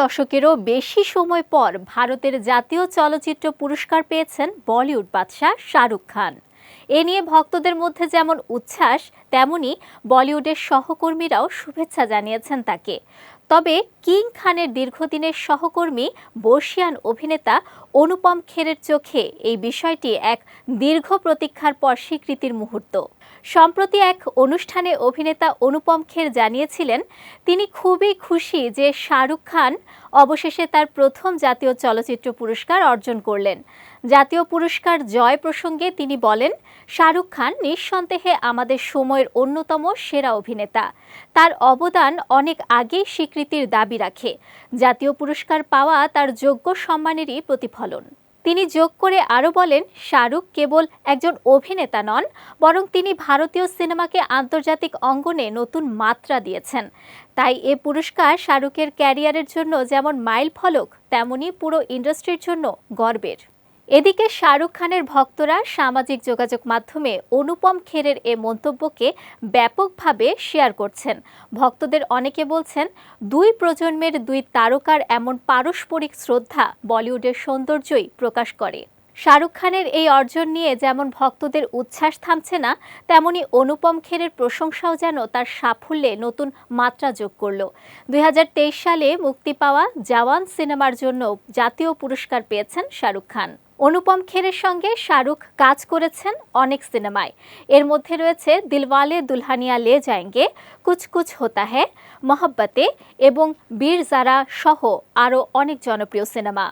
দশকেরও বেশি সময় পর ভারতের জাতীয় চলচ্চিত্র পুরস্কার পেয়েছেন বলিউড বাদশাহ শাহরুখ খান। এ নিয়ে ভক্তদের মধ্যে যেমন উচ্ছ্বাস, তেমনি বলিউডের সহকর্মীরাও শুভেচ্ছা জানিয়েছেন তাকে। তবে কিং খানের দীর্ঘদিনের সহকর্মী, বর্ষিয়ান অভিনেতা অনুপম খেরের চোখে এই বিষয়টি এক দীর্ঘ প্রতীক্ষার পর স্বীকৃতির মুহূর্ত। সম্প্রতি এক অনুষ্ঠানে অভিনেতা অনুপম খের জানিয়েছিলেন, তিনি খুবই খুশি যে শাহরুখ খান অবশেষে তার প্রথম জাতীয় চলচ্চিত্র পুরস্কার অর্জন করলেন। জাতীয় পুরস্কার জয় প্রসঙ্গে তিনি বলেন, শাহরুখ খান নিঃসন্দেহে আমাদের সময়ের অন্যতম সেরা অভিনেতা। তার অবদান অনেক আগেই স্বীকৃতির দাবি রাখে। জাতীয় পুরস্কার পাওয়া তার যোগ্য সম্মানেরই প্রতিফলন। তিনি যোগ করে আরও বলেন, শাহরুখ কেবল একজন অভিনেতা নন, বরং তিনি ভারতীয় সিনেমাকে আন্তর্জাতিক অঙ্গনে নতুন মাত্রা দিয়েছেন। তাই এ পুরস্কার শাহরুখের ক্যারিয়ারের জন্য যেমন মাইল ফলক, তেমনি পুরো ইন্ডাস্ট্রির জন্য গর্বের। এদিকে শাহরুখ খানের ভক্তরা সামাজিক যোগাযোগ মাধ্যমে অনুপম খেরের এ মন্তব্যকে ব্যাপকভাবে শেয়ার করছেন। ভক্তদের অনেকে বলছেন, দুই প্রজন্মের দুই তারকার এমন পারস্পরিক শ্রদ্ধা বলিউডের সৌন্দর্যই প্রকাশ করে। শাহরুখ খানের এই অর্জন নিয়ে যেমন ভক্তদের উচ্ছ্বাস থামছে না, তেমনি অনুপম খেরের প্রশংসাও যেন তার সাফল্যে নতুন মাত্রা যোগ করল। দুই হাজার তেইশ সালে মুক্তি পাওয়া জওয়ান সিনেমার জন্য জাতীয় পুরস্কার পেয়েছেন শাহরুখ খান। অনুপম খেরের সঙ্গে শাহরুখ কাজ করেছেন অনেক সিনেমায়। এর মধ্যে রয়েছে দিলওয়ালে দুলহানিয়া লে যায়ঙ্গে কুছ কুছ হোতা হ্যায়, মহব্বতে এবং বীর জারা সহ আরও অনেক জনপ্রিয় সিনেমা।